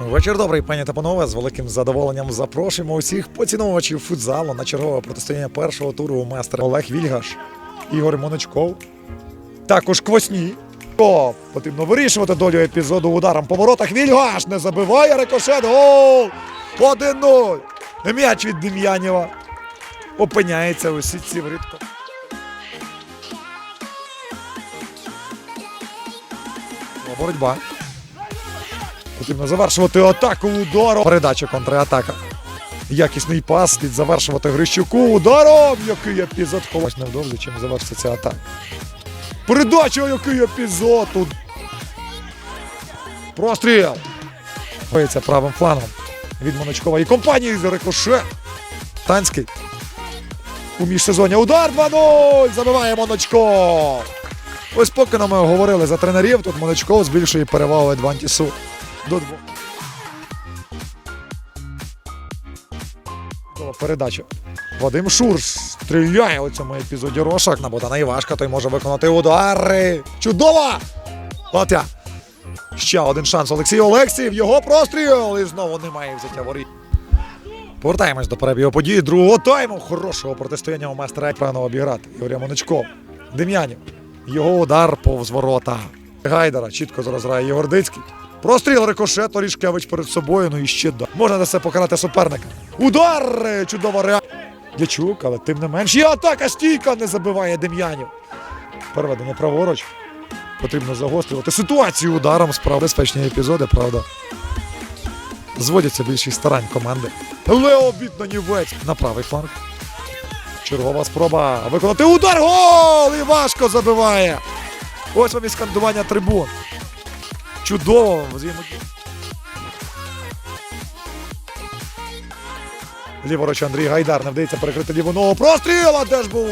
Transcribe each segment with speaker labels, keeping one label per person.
Speaker 1: Вечір добрий, пані та панове. З великим задоволенням запрошуємо усіх поціновувачів футзалу на чергове протистояння першого туру у майстра Олег Вільгаш, Ігор Моночков. Також Квасні. О, потрібно вирішувати долю епізоду ударом по воротах. Вільгаш не забиває рикошет. Гол! 1-0. М'яч від Дем'янєва. Опиняється у сітці вритко. Боротьба. Потрібно завершувати атаку ударом. Передача контратака. Якісний пас слід завершувати Грищуку ударом. Який епізод Колось невдовзі, чим завершиться ця атака. Передача, який епізод. Простріл. Боїться правим флангом від Моночкова і компанії за рикошет. Танський. У міжсезоння удар 2-0. Забиває Моночков. Ось поки нам говорили за тренерів, тут Моночков збільшує перевагу Едвантісу до двох. Передача. Вадим Шурш стріляє у цьому епізоді Рошак на Богдана Івашка. Той може виконати удари. Чудово! От я. Ще один шанс Олексій Олексіїв. Його простріл. І знову немає взяття воріт. Повертаємось до перебігу події другого тайму. Хорошого протистояння у майстра правильно обіграти. Ігоря Моничко. Дем'янів. Його удар повз ворота. Гайдара чітко зараз грає Єгордицький. Простріл рикошет, Орішкевич перед собою, ну і ще да. Можна на це покарати суперника. Удар! Чудова реакція. Дячук, але тим не менш. Є атака стійка не забиває Дем'янів. Переведення праворуч. Потрібно загострювати ситуацію ударом. Справа безпечні епізоди, правда. Зводяться більшість старань команди. Лео Бітнанівець на правий фланг. Чергова спроба виконати удар. Гол! І важко забиває. Ось вам і скандування трибун. Чудово. Ліворуч Андрій Гайдар не вдається перекрити ліву ногу. Простріл! А де ж був?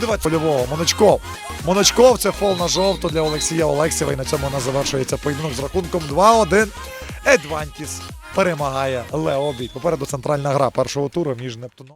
Speaker 1: Давайте польового. Моночков. Моночков це фол на жовто для Олексія Олексєва. І на цьому нас завершується поєдинок з рахунком 2-1. Едвантіс перемагає Леобій. Попереду центральна гра першого туру між Нептуном.